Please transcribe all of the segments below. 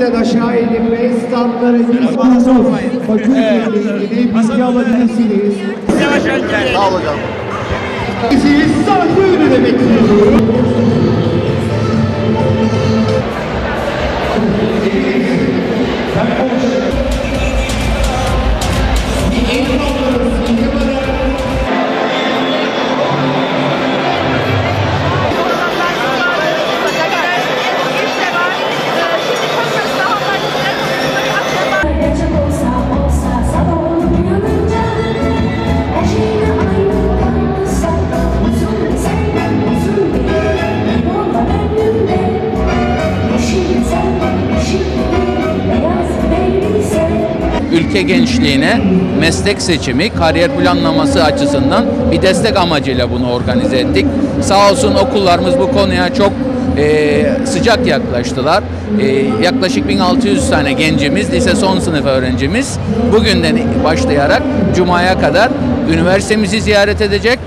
lütfen aşağı inip ve standları İstanbul Fakültesiyle ilgili bilgi alabilirsiniz. Sağ ol hocam. Sahne önüne bekliyorum. Gerçek ülke gençliğine meslek seçimi, kariyer planlaması açısından bir destek amacıyla bunu organize ettik. Sağ olsun okullarımız bu konuya çok e, sıcak yaklaştılar. E, yaklaşık 1600 tane gencimiz, lise son sınıf öğrencimiz bugünden başlayarak Cuma'ya kadar üniversitemizi ziyaret edecek.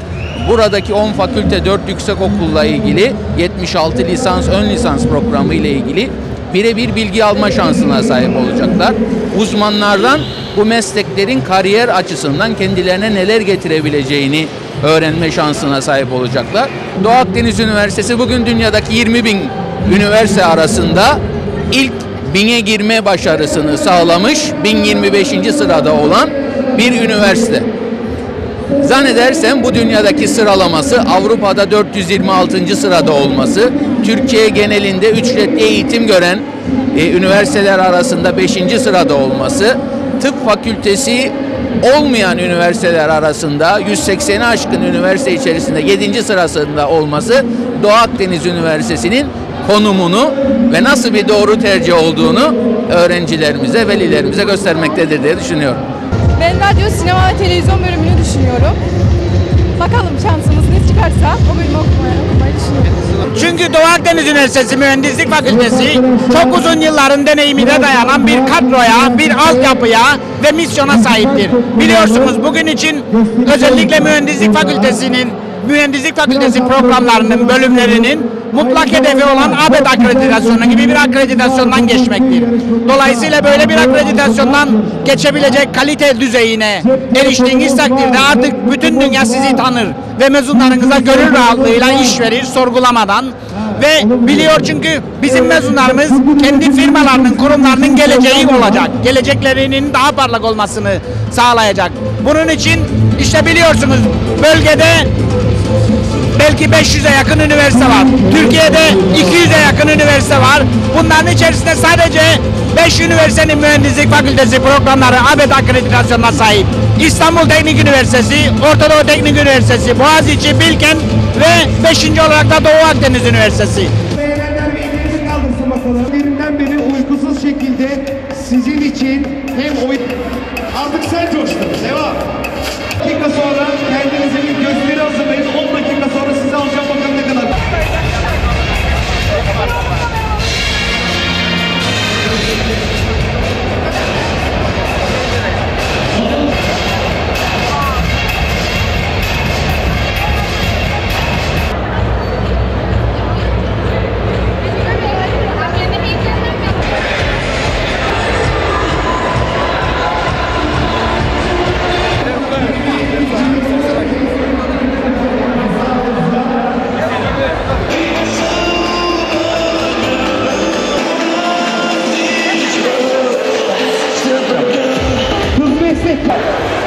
Buradaki 10 fakülte 4 yüksek okulla ilgili 76 lisans ön lisans programı ile ilgili birebir bilgi alma şansına sahip olacaklar. Uzmanlardan bu mesleklerin kariyer açısından kendilerine neler getirebileceğini öğrenme şansına sahip olacaklar. Doğu Akdeniz Üniversitesi bugün dünyadaki 20 bin üniversite arasında ilk bine girme başarısını sağlamış 1025. sırada olan bir üniversite. Zannedersem bu dünyadaki sıralaması Avrupa'da 426. sırada olması, Türkiye genelinde ücretli eğitim gören e, üniversiteler arasında 5. sırada olması, tıp fakültesi olmayan üniversiteler arasında 180'i aşkın üniversite içerisinde 7. sırasında olması Doğu Akdeniz Üniversitesi'nin konumunu ve nasıl bir doğru tercih olduğunu öğrencilerimize, velilerimize göstermektedir diye düşünüyorum. Ben radyo, sinema ve televizyon bölümünü düşünüyorum. Bakalım şansımız ne çıkarsa o bölümü okumaya, okumayı düşünüyorum. Çünkü Doğu Akdeniz Üniversitesi Mühendislik Fakültesi çok uzun yılların deneyimine dayanan bir kadroya, bir altyapıya ve misyona sahiptir. Biliyorsunuz bugün için özellikle Mühendislik Fakültesi'nin Mühendislik Fakültesi programlarının bölümlerinin mutlak hedefi olan ABET akreditasyonu gibi bir akreditasyondan geçmektir. Dolayısıyla böyle bir akreditasyondan geçebilecek kalite düzeyine eriştiğiniz takdirde artık bütün dünya sizi tanır ve mezunlarınıza gönül rahatlığıyla iş verir sorgulamadan ve biliyor çünkü bizim mezunlarımız kendi firmalarının, kurumlarının geleceği olacak. Geleceklerinin daha parlak olmasını sağlayacak. Bunun için işte biliyorsunuz bölgede belki 500'e yakın üniversite var. Türkiye'de 200'e yakın üniversite var. Bunların içerisinde sadece 5 üniversitenin mühendislik fakültesi programları ABET akreditasyonuna sahip. İstanbul Teknik Üniversitesi, Orta Doğu Teknik Üniversitesi, Boğaziçi, Bilkent ve 5. olarak da Doğu Akdeniz Üniversitesi. Beğenenler bir kaldırsın bakalım. Kız meslek.